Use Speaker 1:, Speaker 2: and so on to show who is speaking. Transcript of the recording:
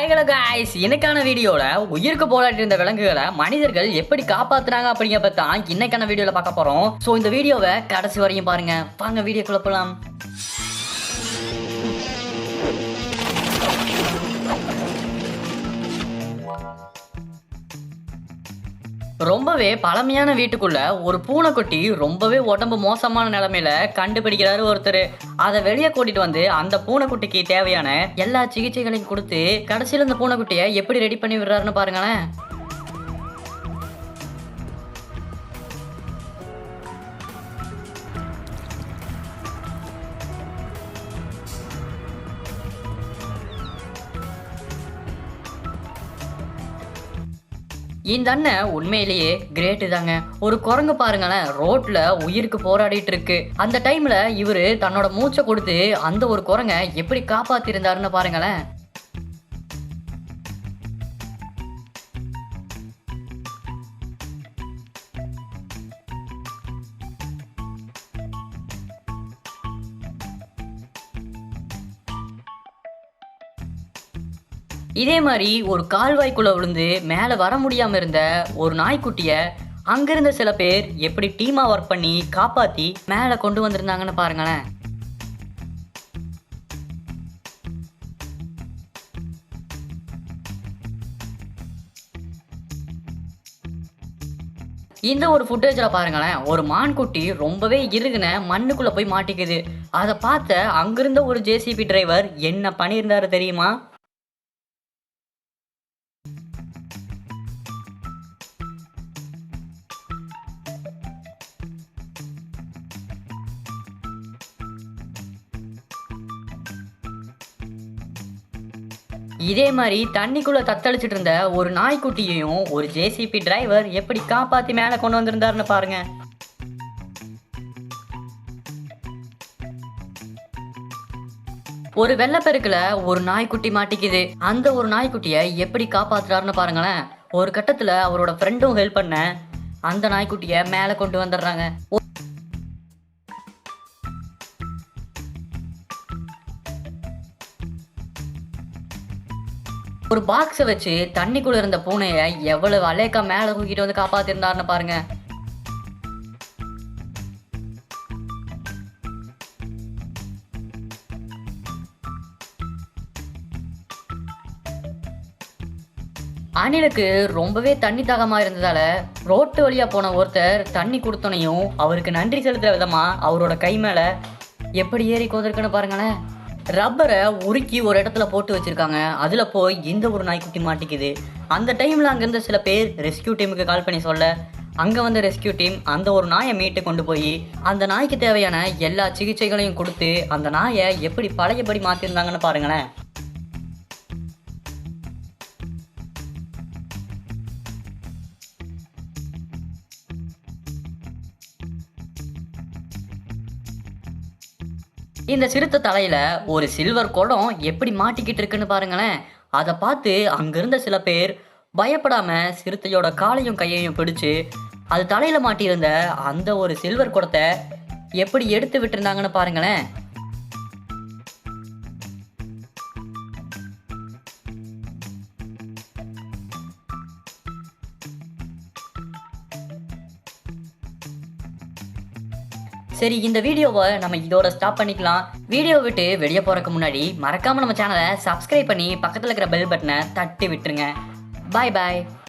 Speaker 1: Hello guys இன்னைக்கான வீடியோவில் உயிருக்கு போராட்டி இருந்த விலங்குகளை மனிதர்கள் எப்படி காப்பாத்துனாங்க அப்படிங்கிறத தான் இன்னைக்கான வீடியோவில் பார்க்க போகிறோம் ஸோ இந்த வீடியோவை கடைசி வரையும் பாருங்க. வாங்க வீடியோ குழப்பலாம் ரொம்பவே பழமையான வீட்டுக்குள்ள ஒரு பூனைக்குட்டி ரொம்பவே உடம்பு மோசமான நிலைமையில கண்டுபிடிக்கிறாரு ஒருத்தர். அதை வெளியே கூட்டிட்டு வந்து அந்த பூனைக்குட்டிக்கு தேவையான எல்லா சிகிச்சைகளையும் கொடுத்து கடைசியில் இந்த பூனைக்குட்டியை எப்படி ரெடி பண்ணி விடுறாருன்னு பாருங்களேன். இந்த அண்ணன் உண்மையிலேயே கிரேட்டு தாங்க. ஒரு குரங்கு பாருங்களேன் ரோட்ல உயிருக்கு போராடிட்டு இருக்கு. அந்த டைம்ல இவரு தன்னோட மூச்சை கொடுத்து அந்த ஒரு குரங்க எப்படி காப்பாத்திருந்தாருன்னு பாருங்களேன். இதே மாதிரி ஒரு கால்வாய்க்குள்ள விழுந்து மேலே வர முடியாம இருந்த ஒரு நாய்க்குட்டிய அங்கிருந்த சில பேர் எப்படி டீமா ஒர்க் பண்ணி காப்பாத்தி மேலே கொண்டு வந்திருந்தாங்கன்னு பாருங்களேன். இந்த ஒரு ஃபுட்டேஜில் பாருங்களேன் ஒரு மான்குட்டி ரொம்பவே இறுகுன மண்ணுக்குள்ளே போய் மாட்டிக்குது. அதை பார்த்த அங்கிருந்த ஒரு ஜேசிபி டிரைவர் என்ன பண்ணியிருந்தாரு தெரியுமா? இதே மாதிரி தண்ணிக்குள்ள தத்தளிச்சிட்டு இருந்த ஒரு நாய்க்குட்டியையும் ஒரு ஜேசிபி டிரைவர் எப்படி காப்பாத்தி மேலே கொண்டு வந்திருந்தாருன்னு பாருங்க. ஒரு வெள்ளப்பெருக்குல ஒரு நாய்க்குட்டி மாட்டிக்குது. அந்த ஒரு நாய்க்குட்டியை எப்படி காப்பாத்துறாருன்னு பாருங்களேன். ஒரு கட்டத்துல அவரோட ஃப்ரெண்டும் ஹெல்ப் பண்ண அந்த நாய்க்குட்டியை மேலே கொண்டு வந்துடுறாங்க. ஒரு பாக்ஸை வச்சு தண்ணிக்குள்ள இருந்த பூனையை எவ்வளவு அலேக்கா மேலே தூக்கிட்டு வந்து காப்பாத்திருந்தாருன்னு பாருங்க. அனிலுக்கு ரொம்பவே தண்ணி தாகமா இருந்ததால ரோட்டு வழியா போன ஒருத்தர் தண்ணி கொடுத்தனையும் அவருக்கு நன்றி செலுத்துற விதமா அவரோட கை மேல எப்படி ஏறி கோதிருக்குன்னு பாருங்களேன். ரப்பரை உருக்கி ஒரு இடத்துல போட்டு வச்சிருக்காங்க. அதில் போய் இந்த ஒரு நாய்க்குட்டி மாட்டிக்குது. அந்த டைமில் அங்கேருந்து சில பேர் ரெஸ்கியூ டீமுக்கு கால் பண்ணி சொல்ல அங்கே வந்த ரெஸ்கியூ டீம் அந்த ஒரு நாயை மீட்டு கொண்டு போய் அந்த நாய்க்கு தேவையான எல்லா சிகிச்சைகளையும் கொடுத்து அந்த நாயை எப்படி பழையபடி மாற்றிருந்தாங்கன்னு பாருங்களேன். இந்த சிறுத்தை தலையில ஒரு சில்வர் குடம் எப்படி மாட்டிக்கிட்டு இருக்குன்னு பாருங்களேன். அதை பார்த்து அங்கிருந்த சில பேர் பயப்படாம சிறுத்தையோட காலையும் கையையும் பிடிச்சு அது தலையில மாட்டியிருந்த அந்த ஒரு சில்வர் குடத்தை எப்படி எடுத்து விட்டுருந்தாங்கன்னு பாருங்களேன். சரி இந்த வீடியோவை நம்ம இதோட ஸ்டாப் பண்ணிக்கலாம். வீடியோ விட்டு வெளியே போறதுக்கு முன்னாடி மறக்காம நம்ம சேனலை சப்ஸ்கிரைப் பண்ணி பக்கத்தில் இருக்கிற பெல் பட்டனை தட்டி விட்டுருங்க. பாய் பாய்